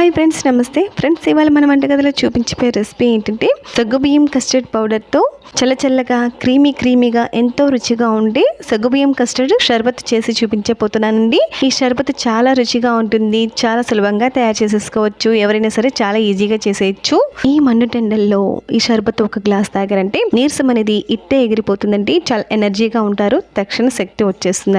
Hi friends నమస్తే. Friends ఇవాళ మన వంటగదిలో చూపించిపోయే రెసిపీ ఏంటంటే సగ్గుబియ్యం కస్టర్డ్ పౌడర్తో చల్లచల్లగా క్రీమీ క్రీమీగా ఎంతో రుచిగా ఉండే సగ్గుబియ్యం కస్టర్డ్ షర్బత్ చేసి చూపించబోతున్నానండి. ఈ షర్బత్ చాలా రుచిగా ఉంటుంది చాలా సులభంగా తయారు చేసేసుకోవచ్చు ఎవరైనా సరే చాలా ఈజీగా చేసేయచ్చు. ఈ మండు టెండల్లో ఈ షర్బత్ ఒక గ్లాస్ తాగారంటే నీరసం అనేది ఇట్టే ఎగిరిపోతుందండి చాలా ఎనర్జీగా ఉంటారు తక్షణ శక్తి వచ్చేస్తుంది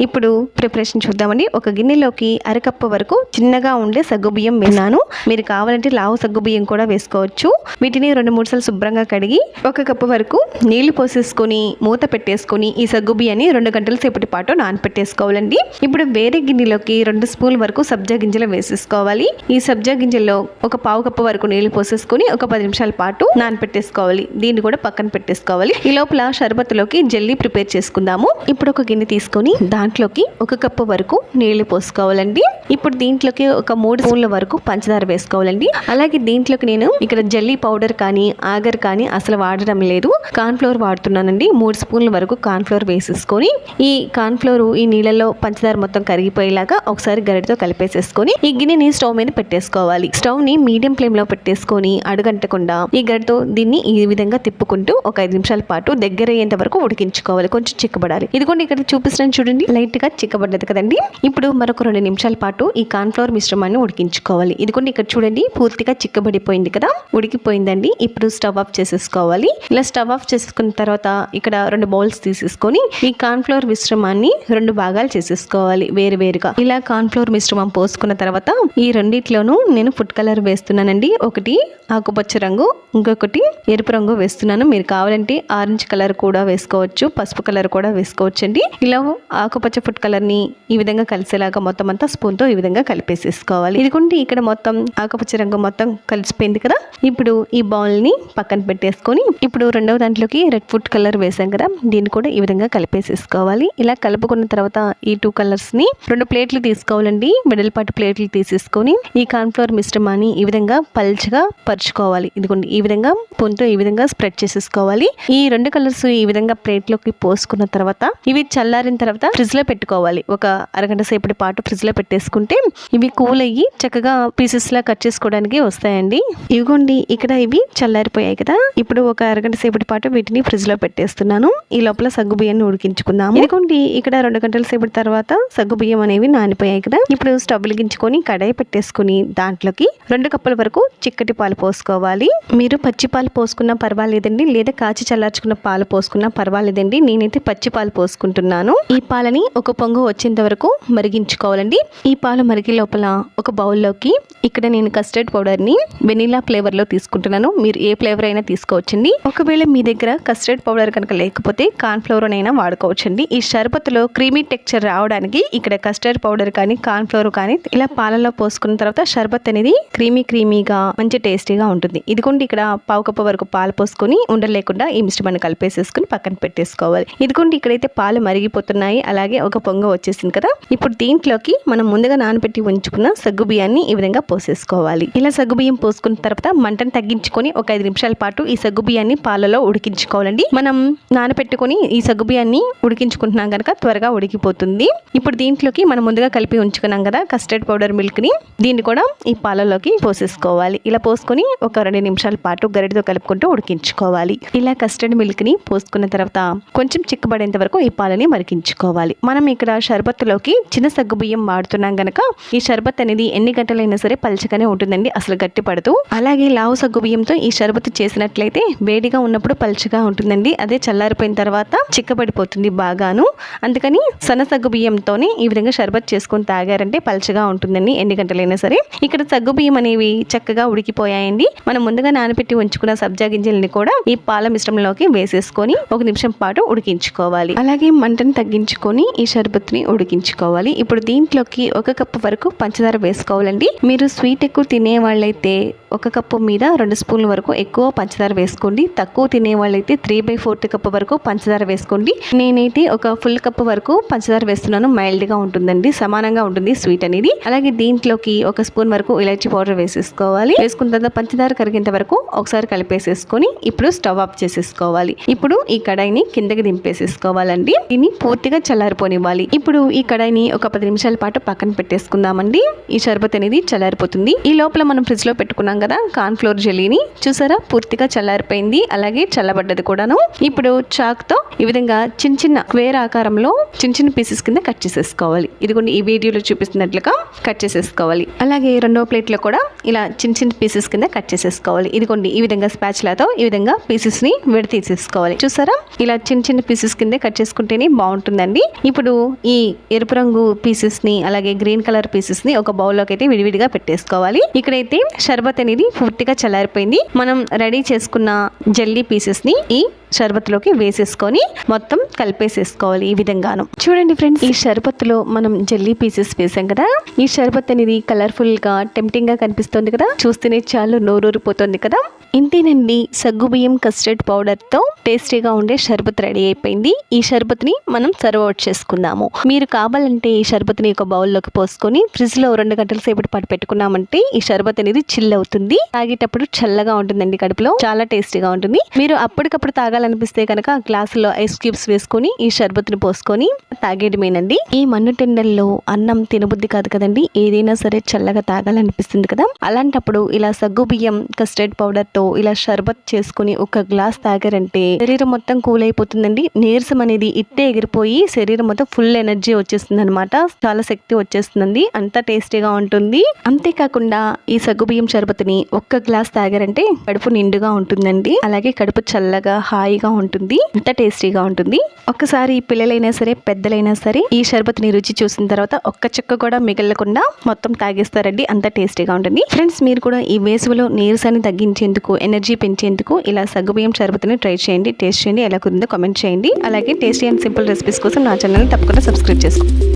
ఇప్పుడు ప్రిపరేషన్ చూద్దామండి. ఒక గిన్నెలోకి అరకప్పు వరకు చిన్నగా ఉండే సగ్గుబియ్యం వేసాను మీరు కావాలంటే లావు సగ్గు బియ్యం కూడా వేసుకోవచ్చు. వీటిని రెండు మూడు సార్లు శుభ్రంగా కడిగి ఒక కప్పు వరకు నీళ్ళు పోసేసుకొని మూత పెట్టేసుకొని ఈ సగ్గు బియ్యాన్ని రెండు గంటల సేపటి పాటు నానపెట్టేసుకోవాలండి. ఇప్పుడు వేరే గిన్నెలోకి రెండు స్పూన్ల వరకు సబ్జా గింజలు వేసేసుకోవాలి. ఈ సబ్జా గింజల్లో ఒక పావు కప్పు వరకు నీళ్ళు పోసేసుకొని ఒక పది నిమిషాల పాటు నానపెట్టేసుకోవాలి. దీన్ని కూడా పక్కన పెట్టేసుకోవాలి. ఈ లోపల షర్బత్లోకి జల్లీ ప్రిపేర్ చేసుకుందాము. ఇప్పుడు ఒక గిన్నె తీసుకొని దాంట్లోకి ఒక కప్పు వరకు నీళ్ళు పోసుకోవాలండి. ఇప్పుడు దీంట్లోకి ఒక మూడు స్పూన్ల వరకు పంచదార వేసుకోవాలండి. అలాగే దీంట్లోకి నేను ఇక్కడ జల్లీ పౌడర్ కానీ ఆగర్ కానీ అసలు వాడడం లేదు. కార్న్ఫ్లోర్ వాడుతున్నానండి. మూడు స్పూన్ల వరకు కార్న్ఫ్లోర్ వేసేసుకొని ఈ కార్న్ఫ్లోర్ ఈ నీళ్ళలో పంచదార మొత్తం కరిగిపోయేలాగా ఒకసారి గరిటతో కలిపేసేసుకొని ఈ గిన్నెని స్టవ్ మీద పెట్టేసుకోవాలి. స్టవ్ని మీడియం ఫ్లేమ్లో పెట్టేసుకొని అడుగంటకుండా ఈ గరిటతో దీన్ని ఈ విధంగా తిప్పుకుంటూ ఒక ఐదు నిమిషాల పాటు దగ్గర అయ్యేంత వరకు ఉడికించుకోవాలి. కొంచెం చిక్కబడాలి. ఇదిగోండి ఇక్కడ చూపిస్తున్నాను చూడండి. లైట్గా చిక్కబడ్డది కదండి. ఇప్పుడు మరొక రెండు నిమిషాల పాటు ఈ కార్న్ ఫ్లోర్ మిశ్రమాన్ని ఉడికించుకోవాలి ఇదిగోండి ఇక్కడ చూడండి పూర్తిగా చిక్కబడిపోయింది కదా? ఉడికిపోయిందండి. ఇప్పుడు స్టవ్ ఆఫ్ చేసేసుకోవాలి. ఇలా స్టవ్ ఆఫ్ చేసుకున్న తర్వాత ఇక్కడ రెండు బౌల్స్ తీసేసుకొని ఈ కార్న్ ఫ్లోర్ మిశ్రమాన్ని రెండు భాగాలు చేసేసుకోవాలి వేరు వేరుగా. ఇలా కార్న్ఫ్లోర్ మిశ్రమం పోసుకున్న తర్వాత ఈ రెండిట్లోనూ నేను ఫుడ్ కలర్ వేస్తున్నానండి. ఒకటి ఆకుపచ్చ రంగు ఇంకొకటి ఎరుపు రంగు వేస్తున్నాను. మీరు కావాలంటే ఆరెంజ్ కలర్ కూడా వేసుకోవచ్చు పసుపు కలర్ కూడా వేసుకోవచ్చు అండి ఇలా ఆకుపచ్చ ఫుడ్ కలర్ని ఈ విధంగా కలిసేలాగా మొత్తం అంతా స్పూన్తో ఈ విధంగా కలిపేసేసుకోవాలి. ఇది చూడండి ఇక్కడ మొత్తం ఆకుపచ్చ రంగు మొత్తం కలిసిపోయింది కదా. ఇప్పుడు ఈ బౌల్ని పక్కన పెట్టేసుకొని ఇప్పుడు రెండవ దాంట్లోకి రెడ్ ఫుడ్ కలర్ వేసాం కదా. దీన్ని కూడా ఈ విధంగా కలిపేసేసుకోవాలి. ఇలా కలుపుకున్న తర్వాత ఈ టూ కలర్స్ని రెండు ప్లేట్లు తీసుకోవాలండి. వెడల్పాటి ప్లేట్లు తీసేసుకొని ఈ కార్న్ఫ్లవర్ మిశ్రమాన్ని ఈ విధంగా పల్చగా పరుచుకోవాలి. ఇదిగోండి ఈ విధంగా పొంతో ఈ విధంగా స్ప్రెడ్ చేసేసుకోవాలి. ఈ రెండు కలర్స్ ఈ విధంగా ప్లేట్లోకి పోసుకున్న తర్వాత ఇవి చల్లారిన తర్వాత ఫ్రిడ్జ్లో పెట్టుకోవాలి. ఒక అరగంట సేపటి పాటు ఫ్రిడ్జ్లో పెట్టేసుకుంటే ఇవి కూల్ అయ్యి చక్క చక్కగా పీసెస్ లా కట్ చేసుకోవడానికి వస్తాయండి. ఇదిగోండి ఇక్కడ ఇవి చల్లారిపోయాయి కదా. ఇప్పుడు ఒక అరగంట సేపటి పాటు వీటిని ఫ్రిడ్జ్లో పెట్టేస్తున్నాను. ఈ లోపల సగ్గు బియ్యాన్ని ఉడికించుకుందాము. ఇదిగోండి ఇక్కడ రెండు గంటల సేపటి తర్వాత సగ్గు బియ్యం అనేవి నానిపోయాయి కదా. ఇప్పుడు స్టవ్ వెలిగించుకొని కడాయి పెట్టేసుకుని దాంట్లోకి రెండు కప్పుల వరకు చిక్కటి పాలు పోసుకోవాలి. మీరు పచ్చి పాలు పోసుకున్నా పర్వాలేదండి లేదా కాచి చల్లార్చుకున్న పాలు పోసుకున్నా పర్వాలేదండి. నేనైతే పచ్చి పాలు పోసుకుంటున్నాను. ఈ పాలని ఒక పొంగు వచ్చేంత వరకు మరిగించుకోవాలండి. ఈ పాలు మరిగే లోపల ఒక బౌల్లోకి ఇక్కడ నేను కస్టర్డ్ పౌడర్ని ఫ్లేవర్లో ఫ్లేవర్లో తీసుకుంటున్నాను. మీరు ఏ ఫ్లేవర్ అయినా తీసుకోవచ్చండి. ఒకవేళ మీ దగ్గర కస్టర్డ్ పౌడర్ కనుక లేకపోతే కార్న్ అయినా వాడుకోవచ్చండి. ఈ షర్బత్లో క్రీమీ టెక్చర్ రావడానికి ఇక్కడ కస్టర్డ్ పౌడర్ కానీ కార్న్ ఫ్లోర్ కానీ ఇలా పాలలో పోసుకున్న తర్వాత షర్బత్ అనేది క్రీమీ క్రీమీగా మంచి టేస్టీగా ఉంటుంది. ఇదిగోండి ఇక్కడ పావు కప్పు వరకు పాలు పోసుకొని ఉండలేకుండా ఈ మిశ్రమాన్ని కలిపేసేసుకుని పక్కన పెట్టేసుకోవాలి. ఇదిగోండి ఇక్కడైతే పాలు మరిగిపోతున్నాయి. అలాగే ఒక పొంగ వచ్చేసింది కదా. ఇప్పుడు దీంట్లోకి మనం ముందుగా నానబెట్టి ఉంచుకున్న సగ్గు బియ్యాన్ని ఈ విధంగా పోసేసుకోవాలి. ఇలా సగ్గు బియ్యం పోసుకున్న తర్వాత మంటను తగ్గించుకొని ఒక ఐదు నిమిషాల పాటు ఈ సగ్గు బియ్యాన్ని పాలలో ఉడికించుకోవాలండి. మనం నానబెట్టుకొని ఈ సగ్గు బియ్యాన్ని ఉడికించుకుంటున్నాం కనుక త్వరగా ఉడికిపోతుంది. ఇప్పుడు దీంట్లోకి మనం ముందుగా కలిపి ఉంచుకున్నాం కదా కస్టర్డ్ పౌడర్ మిల్క్ని. దీన్ని కూడా ఈ పాలలోకి పోసేసుకోవాలి. ఇలా పోసుకొని ఒక రెండు నిమిషాల పాటు గరిటితో కలుపుకుంటూ ఉడికించుకోవాలి. ఇలా కస్టర్డ్ మిల్క్ని పోసుకున్న తర్వాత కొంచెం చిక్కబడేంత వరకు ఈ పాలని మరిగించుకోవాలి. మనం ఇక్కడ షర్బత్తులోకి చిన్న సగ్గు బియ్యం వాడుతున్నాం గనక ఈ షర్బత్ అనేది ఎన్ని గంటలైనా సరే పలచగానే ఉంటుందండి అసలు గట్టి పడదు అలాగే లావు సగ్గు బియ్యంతో ఈ షరబత్ చేసినట్లయితే వేడిగా ఉన్నప్పుడు పల్చగా ఉంటుందండి. అదే చల్లారిపోయిన తర్వాత చిక్కబడిపోతుంది బాగాను. అందుకని సన్న సగ్గు బియ్యంతోనే ఈ విధంగా షర్బత్ చేసుకొని తాగారంటే పలుచగా ఉంటుందండి ఎన్ని గంటలైనా సరే. ఇక్కడ సగ్గు బియ్యం అనేవి చక్కగా ఉడికిపోయాయండి. మనం ముందుగా నానబెట్టి ఉంచుకున్న సబ్జా గింజల్ని కూడా ఈ పాల మిశ్రమంలోకి వేసేసుకొని ఒక నిమిషం పాటు ఉడికించుకోవాలి. అలాగే మంటను తగ్గించుకొని ఈ షర్బత్ని ఉడికించుకోవాలి. ఇప్పుడు దీంట్లోకి ఒక కప్పు వరకు పంచదార వేసుకోవాలండి. మీరు స్వీట్ ఎక్కువ తినే వాళ్ళైతే ఒక కప్పు మీద రెండు స్పూన్ల వరకు ఎక్కువ పంచదార వేసుకోండి. తక్కువ తినే వాళ్ళైతే త్రీ బై ఫోర్త్ కప్పు వరకు పంచదార వేసుకోండి. నేనైతే ఒక ఫుల్ కప్పు వరకు పంచదార వేస్తున్నాను. మైల్డ్గా ఉంటుందండి. సమానంగా ఉంటుంది స్వీట్ అనేది. అలాగే దీంట్లోకి ఒక స్పూన్ వరకు ఇలాచీ పౌడర్ వేసేసుకోవాలి. వేసుకున్న తర్వాత పంచదార కరిగేంత వరకు ఒకసారి కలిపేసేసుకొని ఇప్పుడు స్టవ్ ఆఫ్ చేసేసుకోవాలి. ఇప్పుడు ఈ కడాయిని కిందకి దింపేసేసుకోవాలండి. దీన్ని పూర్తిగా చల్లారిపోనివ్వాలి. ఇప్పుడు ఈ కడాయిని ఒక పది నిమిషాల పాటు పక్కన పెట్టేసుకుందామండి. ఈ షర్బత్ అనేది చల్లారిపోతుంది. ఈ లోపల మనం ఫ్రిడ్జ్లో పెట్టుకున్నాం కదా? కార్న్ ఫ్లోర్ జెల్లీని చూసారా? పూర్తిగా చల్లారిపోయింది. అలాగే చల్లబడ్డది కూడాను. ఇప్పుడు చాక్తో ఈ విధంగా చిన్న చిన్న స్క్వేర్ ఆకారంలో చిన్న చిన్న పీసెస్ కింద కట్ చేసేసుకోవాలి. ఇదిగోండి ఈ వీడియోలో చూపిస్తున్నట్లుగా కట్ చేసేసుకోవాలి. అలాగే రెండో ప్లేట్లో కూడా ఇలా చిన్న చిన్న పీసెస్ కింద కట్ చేసేసుకోవాలి. ఇదిగోండి ఈ విధంగా స్పాచ్లతో ఈ విధంగా పీసెస్ని విడతీసేసుకోవాలి చూసారా? ఇలా చిన్న చిన్న పీసెస్ కింద కట్ చేసుకుంటేనే బాగుంటుందండి. ఇప్పుడు ఈ ఎరుపు రంగు పీసెస్ని అలాగే గ్రీన్ కలర్ పీసెస్ని ఒక బౌల్లోకి అయితే విడివిడిగా పెట్టేసుకోవాలి. ఇక్కడైతే షర్బత్ అనేది పూర్తిగా చల్లారిపోయింది. మనం రెడీ చేసుకున్న జల్లీ పీసెస్ని ఈ షర్బత్లోకి వేసేసుకొని మొత్తం కలిపేసేసుకోవాలి ఈ విధంగాను. చూడండి ఫ్రెండ్స్. ఈ షర్బత్లో మనం జల్లీ పీసెస్ వేసాం కదా. ఈ షర్బత్ అనేది కలర్ఫుల్గా టెంప్టింగ్గా కనిపిస్తుంది కదా. చూస్తేనే చాలా నోరూరిపోతుంది కదా. ఇంతేనండి సగ్గుబియ్యం కస్టర్డ్ పౌడర్తో టేస్టీగా ఉండే షర్బత్ రెడీ అయిపోయింది. ఈ షర్బత్ని మనం సర్వ్ అవుట్ చేసుకుందాము. మీరు కావాలంటే ఈ షర్బత్ని ఒక బౌల్లోకి పోసుకొని ఫ్రిడ్జ్లో రెండు గంటల సేపటి పాటు పెట్టుకున్నామంటే ఈ షర్బత్ అనేది చిల్ అవుతుంది. తాగేటప్పుడు చల్లగా ఉంటుందండి కడుపులో. చాలా టేస్టీగా ఉంటుంది. మీరు అప్పటికప్పుడు తాగాలనిపిస్తే కనుక గ్లాసులో ఐస్ క్యూబ్స్ వేసుకొని ఈ షర్బత్ని పోసుకొని తాగేయడమేనండి ఈ మన్ను టెండల్లో అన్నం తినబుద్ధి కాదు కదండి. ఏదైనా సరే చల్లగా తాగాలనిపిస్తుంది కదా. అలాంటప్పుడు ఇలా సగ్గు బియ్యం కస్టర్డ్ పౌడర్తో ఇలా షర్బత్ చేసుకుని ఒక గ్లాస్ తాగారంటే శరీరం మొత్తం కూల్ అయిపోతుందండి. నీరసం అనేది ఇట్టే ఎగిరిపోయి శరీరం మొత్తం ఫుల్ ఎనర్జీ వచ్చేస్తుంది అనమాట చాలా శక్తి వచ్చేస్తుందండి. అంత టేస్టీగా ఉంటుంది. అంతేకాకుండా ఈ సగ్గు బియ్యం షర్బత్ని ఒక్క గ్లాస్ తాగారంటే కడుపు నిండుగా ఉంటుందండి. అలాగే కడుపు చల్లగా హాయిగా ఉంటుంది అంత టేస్టీగా ఉంటుంది. ఒక్కసారి పిల్లలైనా సరే పెద్దలైనా సరే ఈ షర్బత్ని రుచి చూసిన తర్వాత ఒక్క చుక్క కూడా మిగలకుండా మొత్తం తాగేస్తారండి అంత టేస్టీగా ఉంటుంది. ఫ్రెండ్స్ మీరు కూడా ఈ వేసవిలో నీరసాన్ని తగ్గించేందుకు ఎనర్జీ పెంచేందుకు ఇలా సగ్గుబియ్యం షర్బత్ని ట్రై చేయండి టేస్ట్ చేయండి ఎలా కుదిరిందో కామెంట్ చేయండి. అలాగే టేస్టీ అండ్ సింపుల్ రెసిపీస్ కోసం నా ఛానల్ని తప్పకుండా సబ్స్క్రైబ్ చేసుకోండి.